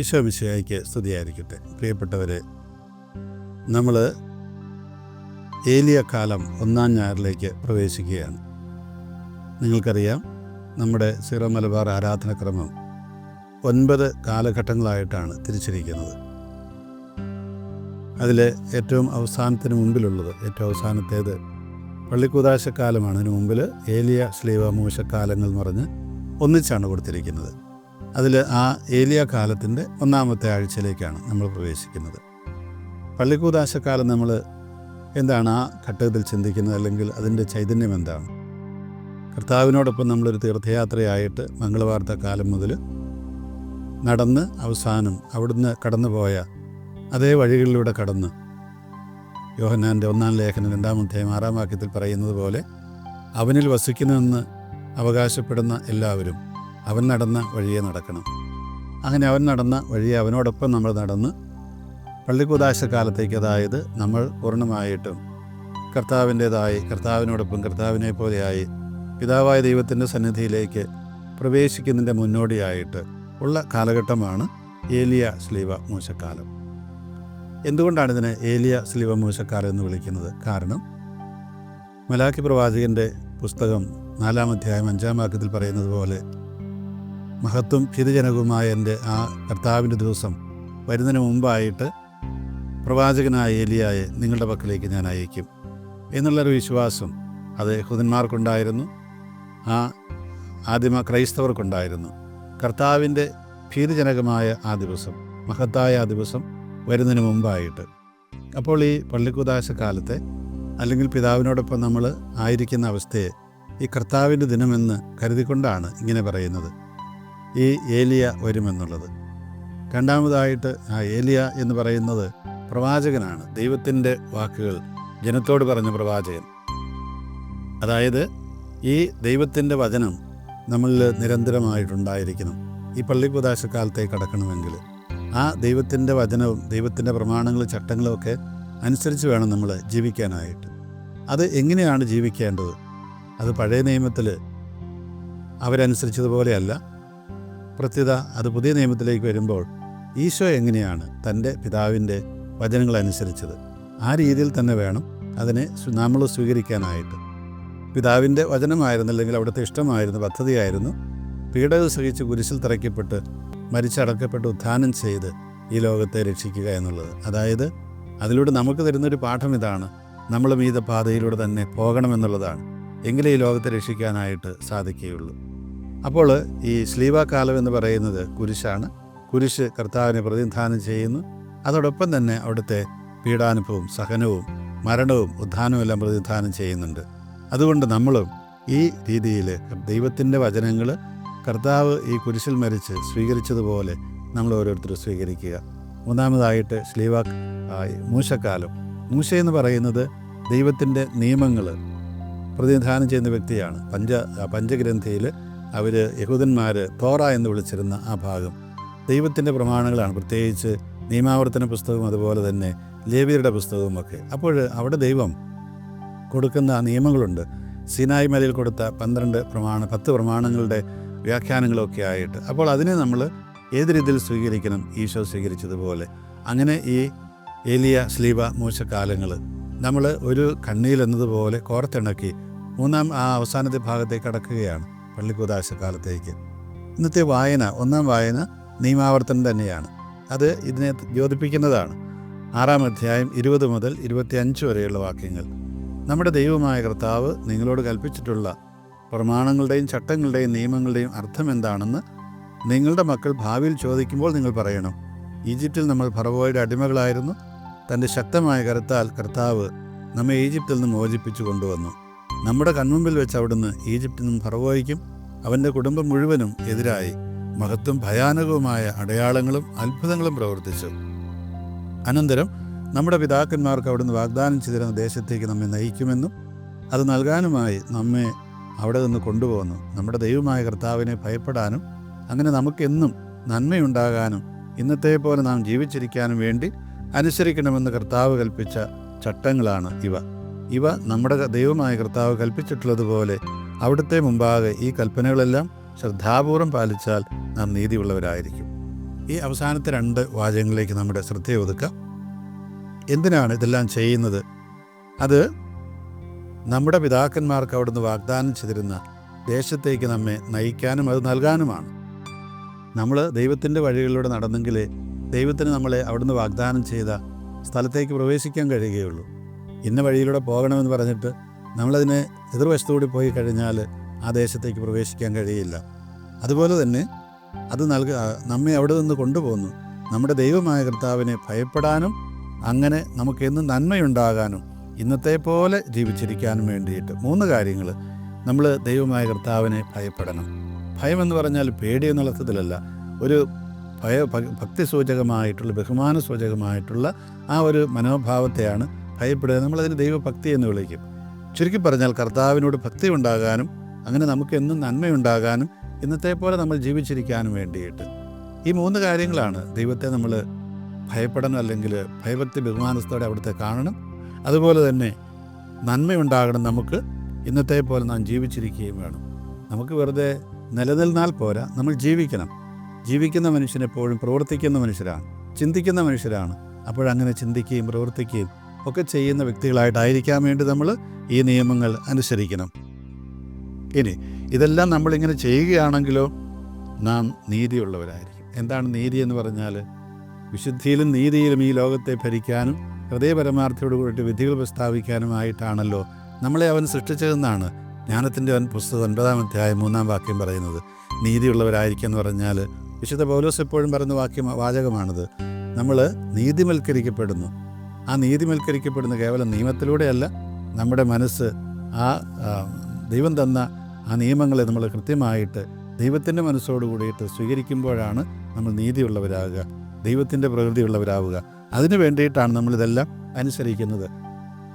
ഈശോ മിശിഹായ്ക്ക് സ്തുതിയായിരിക്കട്ടെ. പ്രിയപ്പെട്ടവരെ നമ്മൾ ഏലിയ കാലം ഒന്നാം ഞായറിലേക്ക് പ്രവേശിക്കുകയാണ്. നിങ്ങൾക്കറിയാം നമ്മുടെ സീറോ മലബാർ ആരാധനക്രമം ഒൻപത് കാലഘട്ടങ്ങളായിട്ടാണ് തിരിച്ചിരിക്കുന്നത്. അതിൽ ഏറ്റവും അവസാനത്തിന് മുമ്പിലുള്ളത് ഏറ്റവും അവസാനത്തേത് പള്ളിക്കുതാശക്കാലമാണ് അതിന് മുമ്പിൽ ഏലിയ ശ്ലീവ മൂശക്കാലങ്ങൾ എന്ന് പറഞ്ഞ് ഒന്നിച്ചാണ് കൊടുത്തിരിക്കുന്നത്. അതിൽ ആ ഏലിയ കാലത്തിന്റെ ഒന്നാമത്തെ ആഴ്ചയിലേക്കാണ് നമ്മൾ പ്രവേശിക്കുന്നത്. പള്ളിക്കൂതാശക്കാലം നമ്മൾ എന്താണ് ആ ഘട്ടത്തിൽ ചിന്തിക്കുന്നത് അല്ലെങ്കിൽ അതിന്റെ ചൈതന്യം എന്താണ്? കർത്താവിനോടൊപ്പം നമ്മളൊരു തീർത്ഥയാത്രയായിട്ട് മംഗളവാർത്ത കാലം മുതൽ നടന്ന് അവസാനം അവിടുന്ന് കടന്നുപോയ അതേ വഴികളിലൂടെ കടന്ന് യോഹന്നാന്റെ ഒന്നാം ലേഖനം രണ്ടാമത്തെ ആറാം വാക്യത്തിൽ പറയുന്നത് പോലെ അവനിൽ വസിക്കുന്നതെന്ന് അവകാശപ്പെടുന്ന എല്ലാവരും അവൻ നടന്ന വഴിയെ നടക്കണം. അങ്ങനെ അവൻ നടന്ന വഴിയെ അവനോടൊപ്പം നമ്മൾ നടന്ന് പള്ളിക്കൂതാശ കാലത്തേക്ക് അതായത് നമ്മൾ പൂർണമായിട്ടും കർത്താവിന്റേതായി കർത്താവിനോടൊപ്പം കർത്താവിനെ പോലെയായി പിതാവായ ദൈവത്തിന്റെ സന്നിധിയിലേക്ക് പ്രവേശിക്കുന്നതിന്റെ മുന്നോടിയായിട്ട് ഉള്ള കാലഘട്ടമാണ് ഏലിയ സ്ലീവ മൂശക്കാലം. എന്തുകൊണ്ടാണ് ഇതിനെ ഏലിയ സ്ലീവ മൂശക്കാലം എന്ന് വിളിക്കുന്നത്? കാരണം മലാക്കി പ്രവാചകന്റെ പുസ്തകം നാലാം അധ്യായം അഞ്ചാം വാക്യത്തിൽ പറയുന്നത് പോലെ മഹത്വം ചിരജനകവുമായ എന്റെ ആ കർത്താവിന്റെ ദിവസം വരുന്നതിന് മുമ്പായിട്ട് പ്രവാചകനായ ഏലിയായെ നിങ്ങളുടെ പക്കലേക്ക് ഞാൻ അയക്കും എന്നുള്ളൊരു വിശ്വാസം അത് യഹൂദന്മാർക്കുണ്ടായിരുന്നു. ആ ആദിമ ക്രൈസ്തവർക്കുണ്ടായിരുന്നു. കർത്താവിന്റെ ഭീതിജനകമായ ആ ദിവസം മഹത്തായ ആ ദിവസം വരുന്നതിന് മുമ്പായിട്ട്. അപ്പോൾ ഈ പള്ളിക്കുദാശ കാലത്തെ അല്ലെങ്കിൽ പിതാവിനോടൊപ്പം നമ്മൾ ആയിരിക്കുന്ന അവസ്ഥയെ ഈ കർത്താവിന്റെ ദിനമെന്ന് കരുതിക്കൊണ്ടാണ് ഇങ്ങനെ പറയുന്നത്. ഈ ഏലിയ വരുമെന്നുള്ളത്. രണ്ടാമതായിട്ട് ആ ഏലിയ എന്ന് പറയുന്നത് പ്രവാചകനാണ്. ദൈവത്തിന്റെ വാക്കുകൾ ജനത്തോട് പറഞ്ഞ പ്രവാചകൻ. അതായത് ഈ ദൈവത്തിന്റെ വചനം നമ്മളിൽ നിരന്തരമായിട്ടുണ്ടായിരിക്കണം. ഈ പള്ളിപ്രദേശക്കാലത്തേക്ക് കടക്കണമെങ്കിൽ ആ ദൈവത്തിന്റെ വചനവും ദൈവത്തിന്റെ പ്രമാണങ്ങളും ചട്ടങ്ങളും ഒക്കെ അനുസരിച്ച് വേണം നമ്മൾ ജീവിക്കാനായിട്ട്. അത് എങ്ങനെയാണ് ജീവിക്കേണ്ടത്? അത് പഴയ നിയമത്തിൽ അവരനുസരിച്ചതുപോലെയല്ല. പ്രത്യുത അത് പുതിയ നിയമത്തിലേക്ക് വരുമ്പോൾ ഈശോ എങ്ങനെയാണ് തന്റെ പിതാവിന്റെ വചനങ്ങളനുസരിച്ചത് ആ രീതിയിൽ തന്നെ വേണം അതിനെ നമ്മൾ സ്വീകരിക്കാനായിട്ട്. പിതാവിന്റെ വചനമായിരുന്നില്ലെങ്കിൽ അവിടുത്തെ ഇഷ്ടമായിരുന്നു പദ്ധതിയായിരുന്നു. പീഡകൾ സഹിച്ച് കുരിശിൽ തറയ്ക്കപ്പെട്ട് മരിച്ചടക്കപ്പെട്ട് ഉത്ഥാനം ചെയ്ത് ഈ ലോകത്തെ രക്ഷിക്കുക എന്നുള്ളത്. അതായത് അതിലൂടെ നമുക്ക് തരുന്നൊരു പാഠം ഇതാണ്. നമ്മൾ ഈ പാതയിലൂടെ തന്നെ പോകണമെന്നുള്ളതാണ്. എങ്കിലേ ഈ ലോകത്തെ രക്ഷിക്കാനായിട്ട് സാധിക്കുകയുള്ളൂ. അപ്പോൾ ഈ സ്ലീവ കാലം എന്ന് പറയുന്നത് കുരിശാണ്. കുരിശ് കർത്താവിനെ പ്രതിനിധാനം ചെയ്യുന്നു. അതോടൊപ്പം തന്നെ അവിടുത്തെ പീഡാനുഭവവും സഹനവും മരണവും ഉദ്ധാനവും എല്ലാം പ്രതിനിധാനം ചെയ്യുന്നുണ്ട്. അതുകൊണ്ട് നമ്മളും ഈ രീതിയിൽ ദൈവത്തിന്റെ വചനങ്ങൾ കർത്താവ് ഈ കുരിശിൽ മരിച്ച് സ്വീകരിച്ചതുപോലെ നമ്മൾ ഓരോരുത്തരും സ്വീകരിക്കുക. മൂന്നാമതായിട്ട് സ്ലീവ മൂശക്കാലം. മൂശ എന്ന് പറയുന്നത് ദൈവത്തിന്റെ നിയമങ്ങൾ പ്രതിനിധാനം ചെയ്യുന്ന വ്യക്തിയാണ്. പഞ്ച പഞ്ചഗ്രന്ഥയിൽ അവർ യഹൂദന്മാർ തോറ എന്ന് വിളിച്ചിരുന്ന ആ ഭാഗം. ദൈവത്തിന്റെ പ്രമാണങ്ങളാണ്. പ്രത്യേകിച്ച് നിയമാവർത്തന പുസ്തകവും അതുപോലെ തന്നെ ലേവിയരുടെ പുസ്തകവുമൊക്കെ അപ്പോൾ അവിടെ ദൈവം കൊടുക്കുന്ന നിയമങ്ങളുണ്ട്. സിനായ് മലയിൽ കൊടുത്ത പന്ത്രണ്ട് പ്രമാണ പത്ത് പ്രമാണങ്ങളുടെ വ്യാഖ്യാനങ്ങളൊക്കെ ആയിട്ട്. അപ്പോൾ അതിനെ നമ്മൾ ഏത് രീതിയിൽ സ്വീകരിക്കണം? ഈശോ സ്വീകരിച്ചതുപോലെ. അങ്ങനെ ഈ ഏലിയ സ്ലീവ മൂശക്കാലങ്ങൾ നമ്മൾ ഒരു കണ്ണിയിൽ എന്നതുപോലെ കോർത്തിണക്കി മൂന്നാം ആ അവസാനത്തെ ഭാഗത്തേക്ക് കടക്കുകയാണ്. പള്ളിക്കുദാശ കാലത്തേക്ക് ഇന്നത്തെ വായന ഒന്നാം വായന നിയമാവർത്തനം തന്നെയാണ്. അത് ഇതിനെ യോജിപ്പിക്കുന്നതാണ് ആറാം അധ്യായം ഇരുപത് മുതൽ ഇരുപത്തിയഞ്ച് വരെയുള്ള വാക്യങ്ങൾ. നമ്മുടെ ദൈവമായ കർത്താവ് നിങ്ങളോട് കൽപ്പിച്ചിട്ടുള്ള പ്രമാണങ്ങളുടെയും ചട്ടങ്ങളുടെയും നിയമങ്ങളുടെയും അർത്ഥം എന്താണെന്ന് നിങ്ങളുടെ മക്കൾ ഭാവിയിൽ ചോദിക്കുമ്പോൾ നിങ്ങൾ പറയണം. ഈജിപ്തിൽ നമ്മൾ ഫറവോയുടെ അടിമകളായിരുന്നു. തന്റെ ശക്തമായ കരുത്താൽ കർത്താവ് നമ്മെ ഈജിപ്തിൽ നിന്ന് മോചിപ്പിച്ചു കൊണ്ടുവന്നു. നമ്മുടെ കൺമുമ്പിൽ വെച്ച് അവിടുന്ന് ഈജിപ്തിൽ നിന്നും ഫറവോയ്ക്കും അവന്റെ കുടുംബം മുഴുവനും എതിരായി. മഹത്വം ഭയാനകവുമായ അടയാളങ്ങളും അത്ഭുതങ്ങളും പ്രവർത്തിച്ചു. അനന്തരം നമ്മുടെ പിതാക്കന്മാർക്ക് അവിടുന്ന് വാഗ്ദാനം ചെയ്തിരുന്ന ദേശത്തേക്ക് നമ്മെ നയിക്കുമെന്നും അത് നൽകാനുമായി നമ്മെ അവിടെ നിന്ന് കൊണ്ടുപോകുന്നു. നമ്മുടെ ദൈവമായ കർത്താവിനെ ഭയപ്പെടാനും അങ്ങനെ നമുക്കെന്നും നന്മയുണ്ടാകാനും ഇന്നത്തെ പോലെ നാം ജീവിച്ചിരിക്കാനും വേണ്ടി അനുസരിക്കണമെന്ന് കർത്താവ് കൽപ്പിച്ച ചട്ടങ്ങളാണ് ഇവ. ഇവ നമ്മുടെ ദൈവമായ കർത്താവ് കൽപ്പിച്ചിട്ടുള്ളതുപോലെ അവിടുത്തെ മുമ്പാകെ ഈ കൽപ്പനകളെല്ലാം ശ്രദ്ധാപൂർവം പാലിച്ചാൽ നാം നീതിയുള്ളവരായിരിക്കും. ഈ അവസാനത്തെ രണ്ട് വാചകങ്ങളിലേക്ക് നമ്മുടെ ശ്രദ്ധ ഒതുക്കാം. എന്തിനാണ് ഇതെല്ലാം ചെയ്യുന്നത്? അത് നമ്മുടെ പിതാക്കന്മാർക്ക് അവിടുന്ന് വാഗ്ദാനം ചെയ്തിരുന്ന ദേശത്തേക്ക് നമ്മെ നയിക്കാനും അത് നൽകാനുമാണ്. നമ്മൾ ദൈവത്തിന്റെ വഴികളിലൂടെ നടന്നെങ്കിലേ ദൈവത്തിന് നമ്മളെ അവിടുന്ന് വാഗ്ദാനം ചെയ്ത സ്ഥലത്തേക്ക് പ്രവേശിക്കാൻ കഴിയുകയുള്ളൂ. ഇന്ന വഴിയിലൂടെ പോകണമെന്ന് പറഞ്ഞിട്ട് നമ്മളതിനെ എതിർവശത്തുകൂടി പോയി കഴിഞ്ഞാൽ ആ ദേശത്തേക്ക് പ്രവേശിക്കാൻ കഴിയില്ല. അതുപോലെ തന്നെ അത് നൽക നമ്മെ അവിടെ നിന്ന് കൊണ്ടുപോകുന്നു. നമ്മുടെ ദൈവമായ കർത്താവിനെ ഭയപ്പെടാനും അങ്ങനെ നമുക്ക് എന്നും നന്മയുണ്ടാകാനും ഇന്നത്തെ പോലെ ജീവിച്ചിരിക്കാനും വേണ്ടിയിട്ട് മൂന്ന് കാര്യങ്ങൾ. നമ്മൾ ദൈവമായ കർത്താവിനെ ഭയപ്പെടണം. ഭയമെന്ന് പറഞ്ഞാൽ പേടി എന്നുള്ള അർത്ഥത്തിലല്ല. ഒരു ഭയ ഭക്തി സൂചകമായിട്ടുള്ള ബഹുമാന സൂചകമായിട്ടുള്ള ആ ഒരു മനോഭാവത്തെയാണ് ഭയപ്പെടുക നമ്മളതിന് ദൈവഭക്തി എന്ന് വിളിക്കും. ചുരുക്കി പറഞ്ഞാൽ കർത്താവിനോട് ഭക്തി ഉണ്ടാകാനും അങ്ങനെ നമുക്ക് എന്നും നന്മയുണ്ടാകാനും ഇന്നത്തെ പോലെ നമ്മൾ ജീവിച്ചിരിക്കാനും വേണ്ടിയിട്ട്. ഈ മൂന്ന് കാര്യങ്ങളാണ് ദൈവത്തെ നമ്മൾ ഭയപ്പെടണം അല്ലെങ്കിൽ ഭയഭക്തി ബഹുമാനത്തോടെ അവിടുത്തെ കാണണം. അതുപോലെ തന്നെ നന്മയുണ്ടാകണം നമുക്ക് ഇന്നത്തെ പോലെ നാം ജീവിച്ചിരിക്കുകയും വേണം. നമുക്ക് വെറുതെ നിലനിൽന്നാൽ പോരാ നമ്മൾ ജീവിക്കണം. ജീവിക്കുന്ന മനുഷ്യനെപ്പോഴും പ്രവർത്തിക്കുന്ന മനുഷ്യരാണ് ചിന്തിക്കുന്ന മനുഷ്യരാണ്. അപ്പോഴങ്ങനെ ചിന്തിക്കുകയും പ്രവർത്തിക്കുകയും ഒക്കെ ചെയ്യുന്ന വ്യക്തികളായിട്ടായിരിക്കാൻ വേണ്ടി നമ്മൾ ഈ നിയമങ്ങൾ അനുസരിക്കണം. ഇനി ഇതെല്ലാം നമ്മളിങ്ങനെ ചെയ്യുകയാണെങ്കിലോ നാം നീതിയുള്ളവരായിരിക്കും. എന്താണ് നീതി എന്ന് പറഞ്ഞാൽ വിശുദ്ധിയിലും നീതിയിലും ഈ ലോകത്തെ ഭരിക്കാനും ഹൃദയപരമാർത്ഥയോട് കൂടിയിട്ട് വിധികൾ പ്രസ്താവിക്കാനുമായിട്ടാണല്ലോ നമ്മളെ അവൻ സൃഷ്ടിച്ചതെന്നാണ് ജ്ഞാനത്തിന്റെ അവൻ പുസ്തകം ഒൻപതാം അധ്യായം മൂന്നാം വാക്യം പറയുന്നത്. നീതിയുള്ളവരായിരിക്കുക എന്ന് പറഞ്ഞാൽ വിശുദ്ധ പൗലോസ് എപ്പോഴും പറയുന്ന വാക്യം വാചകമാണിത്. നമ്മൾ നീതിമൽക്കരിക്കപ്പെടുന്നു. ആ നീതിമൽക്കരിക്കപ്പെടുന്ന കേവലം നിയമത്തിലൂടെയല്ല നമ്മുടെ മനസ്സ് ആ ദൈവം തന്ന ആ നിയമങ്ങളെ നമ്മൾ കൃത്യമായിട്ട് ദൈവത്തിന്റെ മനസ്സോട് കൂടിയിട്ട് സ്വീകരിക്കുമ്പോഴാണ് നമ്മൾ നീതിയുള്ളവരാകുക ദൈവത്തിന്റെ പ്രകൃതിയുള്ളവരാവുക. അതിനു വേണ്ടിയിട്ടാണ് നമ്മളിതെല്ലാം അനുസരിക്കുന്നത്.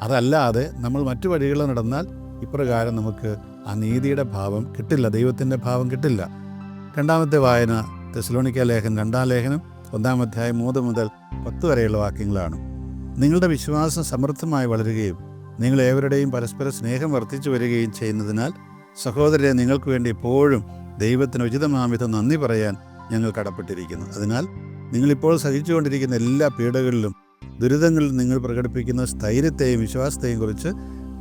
അതല്ലാതെ നമ്മൾ മറ്റു വഴികൾ നടന്നാൽ ഇപ്രകാരം നമുക്ക് ആ നീതിയുടെ ഭാവം കിട്ടില്ല ദൈവത്തിന്റെ ഭാവം കിട്ടില്ല. രണ്ടാമത്തെ വായന തെസലോണിക്ക ലേഖനം രണ്ടാം ലേഖനം ഒന്നാം അധ്യായം മൂന്ന് മുതൽ പത്ത് വരെയുള്ള വാക്യങ്ങളാണ്. നിങ്ങളുടെ വിശ്വാസം സമൃദ്ധമായി വളരുകയും നിങ്ങൾ ഏവരുടെയും പരസ്പര സ്നേഹം വർദ്ധിച്ചു വരികയും ചെയ്യുന്നതിനാൽ സഹോദരരെ നിങ്ങൾക്ക് വേണ്ടി എപ്പോഴും ദൈവത്തിന് ഉചിതമാമിതം നന്ദി പറയാൻ ഞങ്ങൾ കടപ്പെട്ടിരിക്കുന്നു. അതിനാൽ നിങ്ങളിപ്പോൾ സഹിച്ചുകൊണ്ടിരിക്കുന്ന എല്ലാ പീഡകളിലും ദുരിതങ്ങളിൽ നിങ്ങൾ പ്രകടിപ്പിക്കുന്ന സ്ഥൈര്യത്തെയും വിശ്വാസത്തെയും കുറിച്ച്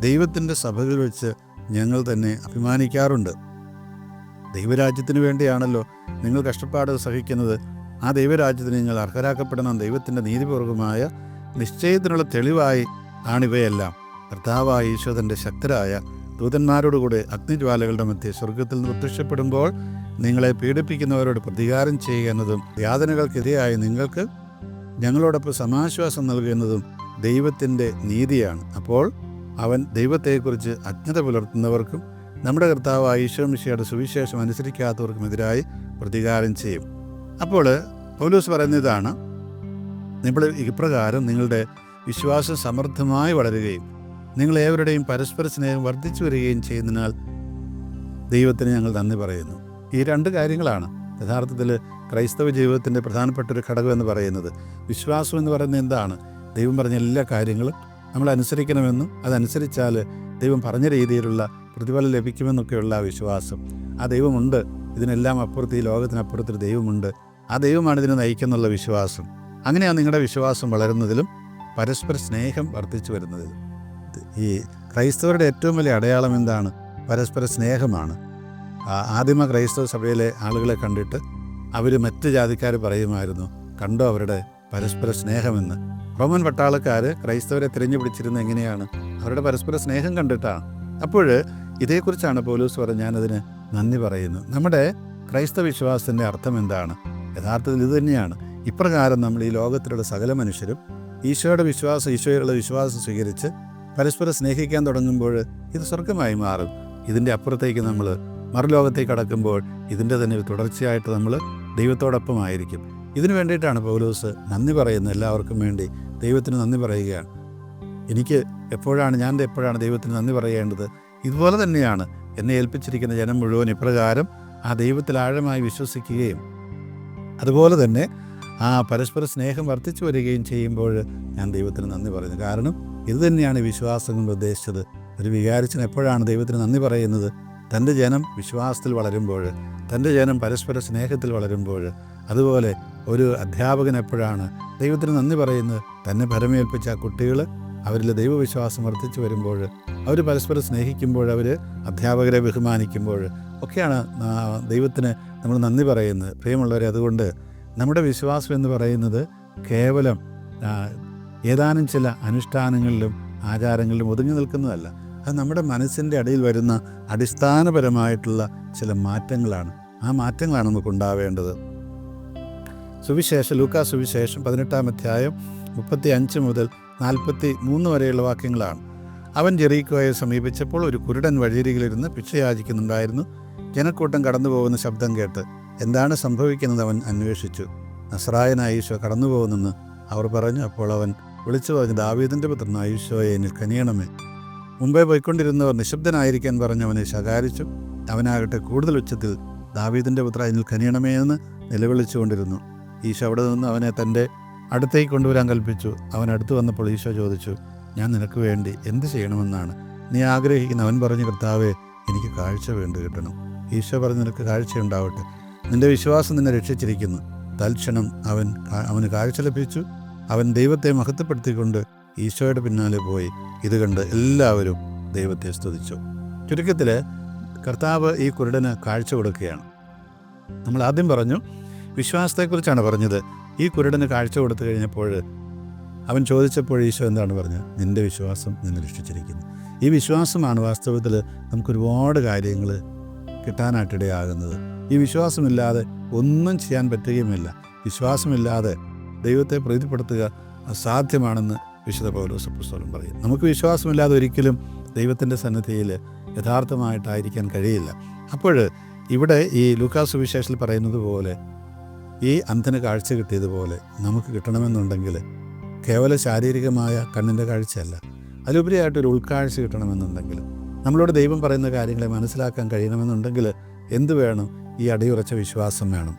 ദൈവത്തിന്റെ സഭകളിൽ വെച്ച് ഞങ്ങൾ തന്നെ അഭിമാനിക്കാറുണ്ട്. ദൈവരാജ്യത്തിന് വേണ്ടിയാണല്ലോ നിങ്ങൾ കഷ്ടപ്പാട് സഹിക്കുന്നത്. ആ ദൈവരാജ്യത്തിന് നിങ്ങൾ അർഹരാക്കപ്പെടണം. ദൈവത്തിന്റെ നീതിപൂർവമായ നിശ്ചയത്തിനുള്ള തെളിവായി ആണിവയെല്ലാം. കർത്താവായ ഈശോതന്റെ ശക്തരായ ദൂതന്മാരോടുകൂടെ അഗ്നിജ്വാലകളുടെ മധ്യ സ്വർഗത്തിൽ നിന്ന് പ്രത്യക്ഷപ്പെടുമ്പോൾ നിങ്ങളെ പീഡിപ്പിക്കുന്നവരോട് പ്രതികാരം ചെയ്യുക എന്നതും യാതനകൾക്കെതിരായി നിങ്ങൾക്ക് ഞങ്ങളോടൊപ്പം സമാശ്വാസം നൽകുന്നതും ദൈവത്തിന്റെ നീതിയാണ്. അപ്പോൾ അവൻ ദൈവത്തെക്കുറിച്ച് അജ്ഞത പുലർത്തുന്നവർക്കും നമ്മുടെ കർത്താവായ ഈശോമിശയുടെ സുവിശേഷം അനുസരിക്കാത്തവർക്കുമെതിരായി പ്രതികാരം ചെയ്യും. അപ്പോൾ പൗലൂസ് പറയുന്ന ഇതാണ് നിങ്ങൾ ഇപ്രകാരം നിങ്ങളുടെ വിശ്വാസം സമൃദ്ധമായി വളരുകയും നിങ്ങൾ ഏവരുടെയും പരസ്പര സ്നേഹം വർദ്ധിച്ചു വരികയും ചെയ്യുന്നതിനാൽ ദൈവത്തിന് ഞങ്ങൾ നന്ദി പറയുന്നു. ഈ രണ്ട് കാര്യങ്ങളാണ് യഥാർത്ഥത്തിൽ ക്രൈസ്തവ ജീവിതത്തിന്റെ പ്രധാനപ്പെട്ട ഒരു ഘടകം എന്ന് പറയുന്നത്. വിശ്വാസം എന്ന് പറയുന്നത് എന്താണ്? ദൈവം പറഞ്ഞ എല്ലാ കാര്യങ്ങളും നമ്മൾ അനുസരിക്കണമെന്നും അതനുസരിച്ചാൽ ദൈവം പറഞ്ഞ രീതിയിലുള്ള പ്രതിഫലം ലഭിക്കുമെന്നൊക്കെയുള്ള വിശ്വാസം. ആ ദൈവമുണ്ട്. ഇതിനെല്ലാം അപ്പുറത്ത് ഈ ലോകത്തിനപ്പുറത്തൊരു ദൈവമുണ്ട്. ആ ദൈവമാണ് ഇതിനെ നയിക്കുന്നുള്ള വിശ്വാസം. അങ്ങനെയാണ് നിങ്ങളുടെ വിശ്വാസം വളരുന്നതിലും പരസ്പര സ്നേഹം വർദ്ധിച്ചു വരുന്നതിലും. ഈ ക്രൈസ്തവരുടെ ഏറ്റവും വലിയ അടയാളം എന്താണ്? പരസ്പര സ്നേഹമാണ്. ആദിമ ക്രൈസ്തവ സഭയിലെ ആളുകളെ കണ്ടിട്ട് അവർ മറ്റ് ജാതിക്കാർ പറയുമായിരുന്നു കണ്ടോ അവരുടെ പരസ്പര സ്നേഹമെന്ന്? റോമൻ പട്ടാളക്കാർ ക്രൈസ്തവരെ തിരഞ്ഞു പിടിച്ചിരുന്നത് എങ്ങനെയാണ്? അവരുടെ പരസ്പര സ്നേഹം കണ്ടിട്ടാണ് അപ്പോൾ ഇതേക്കുറിച്ചാണ് പോലീസ് പറഞ്ഞ് ഞാനതിന് നന്ദി പറയുന്നു. നമ്മുടെ ക്രൈസ്തവ വിശ്വാസത്തിന്റെ അർത്ഥം എന്താണ്? യഥാർത്ഥത്തിൽ ഇത് തന്നെയാണ്. ഇപ്രകാരം നമ്മൾ ഈ ലോകത്തിലുള്ള സകല മനുഷ്യരും ഈശോയുടെ വിശ്വാസം ഈശോയിലുള്ള വിശ്വാസം സ്വീകരിച്ച് പരസ്പരം സ്നേഹിക്കാൻ തുടങ്ങുമ്പോൾ ഇത് സ്വർഗമായി മാറും. ഇതിന്റെ അപ്പുറത്തേക്ക് നമ്മൾ മറുലോകത്തേക്ക് കടക്കുമ്പോൾ ഇതിന്റെ തന്നെ തുടർച്ചയായിട്ട് നമ്മൾ ദൈവത്തോടൊപ്പം ആയിരിക്കും ഇതിനു വേണ്ടിയിട്ടാണ് പൗലോസ് നന്ദി പറയുന്നത് എല്ലാവർക്കും വേണ്ടി. ദൈവത്തിന് നന്ദി പറയുകയാണ്. എനിക്ക് എപ്പോഴാണ് ഞാൻ എപ്പോഴാണ് ദൈവത്തിന് നന്ദി പറയേണ്ടത്? ഇതുപോലെ തന്നെയാണ് എന്നെ ഏൽപ്പിച്ചിരിക്കുന്ന ജനം മുഴുവൻ ഇപ്രകാരം ആ ദൈവത്തിൽ ആഴമായി വിശ്വസിക്കുകയും അതുപോലെ തന്നെ ആ പരസ്പര സ്നേഹം വർദ്ധിച്ചു വരികയും ചെയ്യുമ്പോൾ ഞാൻ ദൈവത്തിന് നന്ദി പറയുന്നു. കാരണം ഇത് തന്നെയാണ് വിശ്വാസം കൊണ്ട് ഉദ്ദേശിച്ചത്. ഒരു വികാരിച്ചൻ എപ്പോഴാണ് ദൈവത്തിന് നന്ദി പറയുന്നത്? തന്റെ ജനം വിശ്വാസത്തിൽ വളരുമ്പോൾ തന്റെ ജനം പരസ്പര സ്നേഹത്തിൽ വളരുമ്പോൾ അതുപോലെ ഒരു അധ്യാപകൻ എപ്പോഴാണ് ദൈവത്തിന് നന്ദി പറയുന്നത്? തന്നെ പരമേൽപ്പിച്ച കുട്ടികൾ അവരിൽ ദൈവവിശ്വാസം വർദ്ധിച്ചു വരുമ്പോൾ അവർ പരസ്പരം സ്നേഹിക്കുമ്പോൾ അവർ അധ്യാപകരെ ബഹുമാനിക്കുമ്പോൾ ഒക്കെയാണ് ദൈവത്തിന് നമ്മൾ നന്ദി പറയുന്നത്. പ്രിയമുള്ളവരെ അതുകൊണ്ട് നമ്മുടെ വിശ്വാസം എന്ന് പറയുന്നത് കേവലം ഏതാനും ചില അനുഷ്ഠാനങ്ങളിലും ആചാരങ്ങളിലും ഒതുങ്ങി നിൽക്കുന്നതല്ല. അത് നമ്മുടെ മനസ്സിന്റെ അടിയിൽ വരുന്ന അടിസ്ഥാനപരമായിട്ടുള്ള ചില മാറ്റങ്ങളാണ്. ആ മാറ്റങ്ങളാണ് നമുക്ക് ഉണ്ടാവേണ്ടത്. സുവിശേഷം ലൂക്കാ സുവിശേഷം പതിനെട്ടാം അധ്യായം മുപ്പത്തി അഞ്ച് മുതൽ നാൽപ്പത്തി മൂന്ന് വരെയുള്ള വാക്യങ്ങളാണ്. അവൻ ജെറീക്കോയെ സമീപിച്ചപ്പോൾ ഒരു കുരുടൻ വഴിയരികിലിരുന്ന് ഭിക്ഷയാചിക്കുന്നുണ്ടായിരുന്നു. ജനക്കൂട്ടം കടന്നു പോകുന്ന ശബ്ദം കേട്ട് എന്താണ് സംഭവിക്കുന്നത് അവൻ അന്വേഷിച്ചു. നസ്രായനായ ഈശോ കടന്നു പോകുന്നെന്ന് അവർ പറഞ്ഞു. അപ്പോൾ അവൻ വിളിച്ചു പറഞ്ഞു ദാവീദിന്റെ പുത്രനായ ഈശോയെ എന്നിൽ കനിയണമേ. മുമ്പേ പോയിക്കൊണ്ടിരുന്നവർ നിശബ്ദനായിരിക്കാൻ പറഞ്ഞ്. അവനെ ശകാരിച്ചു. അവനാകട്ടെ കൂടുതൽ ഉച്ചത്തിൽ ദാവീദിന്റെ പുത്ര എന്നിൽ കനിയണമേ എന്ന് നിലവിളിച്ചുകൊണ്ടിരുന്നു. ഈശോ അവിടെ നിന്ന് അവനെ തന്റെ അടുത്തേക്ക് കൊണ്ടുവരാൻ കൽപ്പിച്ചു. അവൻ അടുത്ത് വന്നപ്പോൾ ഈശോ ചോദിച്ചു ഞാൻ നിനക്ക് വേണ്ടി എന്ത് ചെയ്യണമെന്നാണ്? നീ ആഗ്രഹിക്കുന്ന? അവൻ പറഞ്ഞു കർത്താവേ എനിക്ക് കാഴ്ച വേണ്ടി കിട്ടണം. ഈശോ പറഞ്ഞു നിനക്ക് കാഴ്ചയുണ്ടാവട്ടെ നിന്റെ വിശ്വാസം നിന്നെ രക്ഷിച്ചിരിക്കുന്നു. തൽക്ഷണം അവൻ അവന് കാഴ്ച ലഭിച്ചു അവൻ ദൈവത്തെ മഹത്വപ്പെടുത്തിക്കൊണ്ട് ഈശോയുടെ പിന്നാലെ പോയി. ഇത് കണ്ട് എല്ലാവരും ദൈവത്തെ സ്തുതിച്ചു. ചുരുക്കത്തിൽ കർത്താവ് ഈ കുരുടന് കാഴ്ച കൊടുക്കുകയാണ്. നമ്മൾ ആദ്യം പറഞ്ഞു വിശ്വാസത്തെക്കുറിച്ചാണ് പറഞ്ഞത്. ഈ കുരുടന് കാഴ്ച കൊടുത്തു കഴിഞ്ഞപ്പോൾ അവൻ ചോദിച്ചപ്പോൾ ഈശോ എന്താണ് പറഞ്ഞത്? നിന്റെ വിശ്വാസം നിന്നെ രക്ഷിച്ചിരിക്കുന്നു. ഈ വിശ്വാസമാണ് വാസ്തവത്തിൽ നമുക്കൊരുപാട് കാര്യങ്ങൾ കിട്ടാനായിട്ടിടയാകുന്നത് ഈ വിശ്വാസമില്ലാതെ ഒന്നും ചെയ്യാൻ പറ്റുകയുമില്ല. വിശ്വാസമില്ലാതെ ദൈവത്തെ പ്രീതിപ്പെടുത്തുക അസാധ്യമാണെന്ന് വിശുദ്ധ പൗലോസ് പുസ്തകം പറയും. നമുക്ക് വിശ്വാസമില്ലാതെ ഒരിക്കലും ദൈവത്തിന്റെ സന്നിധിയിൽ യഥാർത്ഥമായിട്ടായിരിക്കാൻ കഴിയില്ല. അപ്പോൾ ഇവിടെ ഈ ലൂക്കാസ് സുവിശേഷത്തിൽ പറയുന്നത് പോലെ ഈ അന്ധന് കാഴ്ച കിട്ടിയതുപോലെ നമുക്ക് കിട്ടണമെന്നുണ്ടെങ്കിൽ കേവല ശാരീരികമായ കണ്ണിന്റെ കാഴ്ചയല്ല. അതിലുപരിയായിട്ടൊരു ഉൾക്കാഴ്ച കിട്ടണമെന്നുണ്ടെങ്കിൽ നമ്മളോട് ദൈവം പറയുന്ന കാര്യങ്ങളെ മനസ്സിലാക്കാൻ കഴിയണമെന്നുണ്ടെങ്കിൽ എന്ത് വേണം? ഈ അടിയുറച്ച വിശ്വാസം വേണം.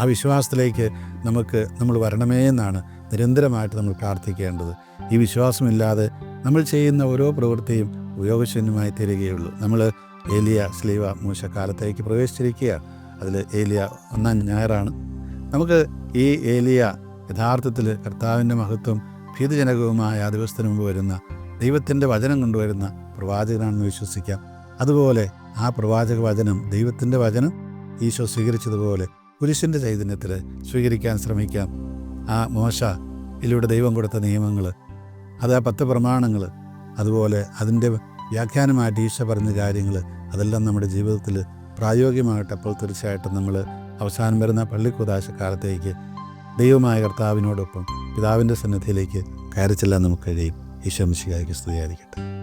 ആ വിശ്വാസത്തിലേക്ക് നമുക്ക് നമ്മൾ വരണമേ എന്നാണ് നിരന്തരമായിട്ട് നമ്മൾ പ്രാർത്ഥിക്കേണ്ടത്. ഈ വിശ്വാസമില്ലാതെ നമ്മൾ ചെയ്യുന്ന ഓരോ പ്രവൃത്തിയും ഉപയോഗശൂന്യമായി തീരുകയുള്ളൂ. നമ്മൾ ഏലിയ സ്ലീവ മൂശക്കാലത്തേക്ക് പ്രവേശിച്ചിരിക്കുകയാണ് അതിൽ ഏലിയ ഒന്നാം ഞായറാണ്. നമുക്ക് ഈ ഏലിയ യഥാർത്ഥത്തിൽ കർത്താവിന്റെ മഹത്വം ഭീതജനകവുമായ ആ ദിവസത്തിന് മുമ്പ് വരുന്ന ദൈവത്തിന്റെ വചനം കൊണ്ടുവരുന്ന പ്രവാചകനാണെന്ന് വിശ്വസിക്കാം. അതുപോലെ ആ പ്രവാചക വചനം ദൈവത്തിന്റെ വചനം ഈശോ സ്വീകരിച്ചതുപോലെ കുരിശിന്റെ ചൈതന്യത്തിൽ സ്വീകരിക്കാൻ ശ്രമിക്കാം. ആ മോശ ഇതിലൂടെ ദൈവം കൊടുത്ത നിയമങ്ങൾ അത് ആ പത്ത് പ്രമാണങ്ങൾ അതുപോലെ അതിന്റെ വ്യാഖ്യാനമായിട്ട് ഈശോ പറഞ്ഞ കാര്യങ്ങൾ അതെല്ലാം നമ്മുടെ ജീവിതത്തിൽ പ്രായോഗികമായിട്ട് അപ്പോൾ തീർച്ചയായിട്ടും നമ്മൾ അവസാനം വരുന്ന പള്ളിക്കുദാശ കാലത്തേക്ക് ദൈവമായ കർത്താവിനോടൊപ്പം പിതാവിന്റെ സന്നിധിയിലേക്ക് കയറി ചെല്ലാൻ നമുക്ക് കഴിയും. ഈശോ മിശിഹായ്ക്ക് സ്തുതിയായിരിക്കട്ടെ.